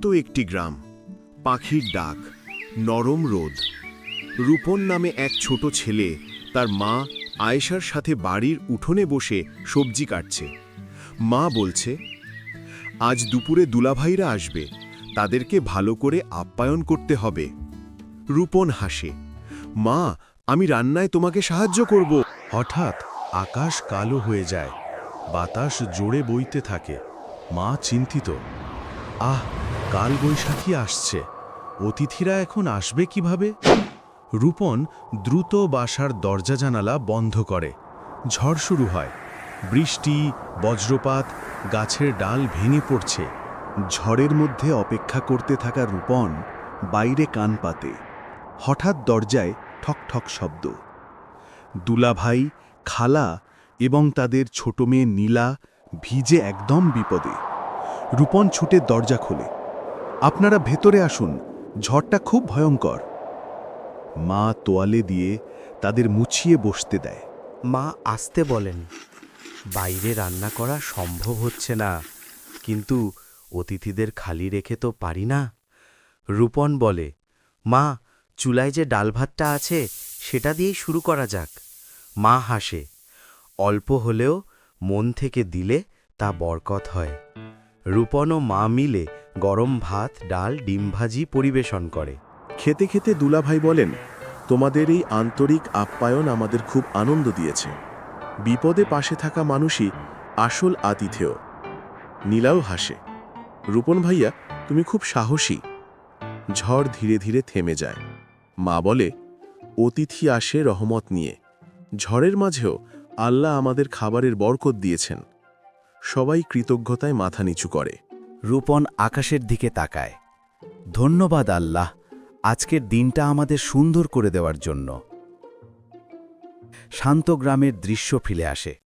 ছোট্ট একটি গ্রাম, পাখির ডাক, নরম রোদ। রূপন নামে এক ছোট ছেলে তার মা আয়েশার সাথে বাড়ির উঠোনে বসে সবজি কাটছে। মা বলছে, আজ দুপুরে দুলাভাইরা আসবে, তাদেরকে ভালো করে আপ্যায়ন করতে হবে। রূপন হাসে, মা, আমি রান্নায় তোমাকে সাহায্য করব। হঠাৎ আকাশ কালো হয়ে যায়, বাতাস জোরে বইতে থাকে। মা চিন্তিত, আহ কাল বৈশাখী আসছে। অতিথিরা এখন আসবে কীভাবে? রূপন দ্রুত বাসার দরজা জানালা বন্ধ করে। ঝড় শুরু হয়। বৃষ্টি, বজ্রপাত, গাছের ডাল ভেঙে পড়ছে। ঝড়ের মধ্যে অপেক্ষা করতে থাকা রূপন বাইরে কান পাতে। হঠাৎ দরজায় ঠক ঠক শব্দ। দুলাভাই, খালা এবং তাদের ছোট মেয়ে নীলা ভিজে একদম বিপদে। রূপন ছুটে দরজা খোলে। আপনারা ভেতরে আসুন, ঝড়টা খুব ভয়ঙ্কর। মা তোয়ালে দিয়ে তাদের মুছিয়ে বসতে দেয়। মা আসতে বলেন, বাইরে রান্না করা সম্ভব হচ্ছে না, কিন্তু অতিথিদের খালি রেখে তো পারি না। রূপন বলে, মা, চুলায় যে ডাল ভাতটা আছে, সেটা দিয়েই শুরু করা যাক। মা হাসে, অল্প হলেও মন থেকে দিলে তা বরকত হয়। রূপন ও মা মিলে গরম ভাত, ডাল, ডিম ভাজি পরিবেশন করে। খেতে খেতে দুলাভাই বলেন, তোমাদের এই আন্তরিক আপ্যায়ন আমাদের খুব আনন্দ দিয়েছে। বিপদে পাশে থাকা মানুষই আসল আতিথেয়। নীলাও হাসে, রূপন ভাইয়া, তুমি খুব সাহসী। ঝড় ধীরে ধীরে থেমে যায়। মা বলে, অতিথি আসে রহমত নিয়ে। ঝড়ের মাঝেও আল্লাহ আমাদের খাবারের বরকত দিয়েছেন। সবাই কৃতজ্ঞতায় মাথা নিচু করে। রূপন আকাশের দিকে তাকায়। ধন্যবাদ আল্লাহ, আজকের দিনটা আমাদের সুন্দর করে দেওয়ার জন্য। শান্ত গ্রামের দৃশ্য ফিরে আসে।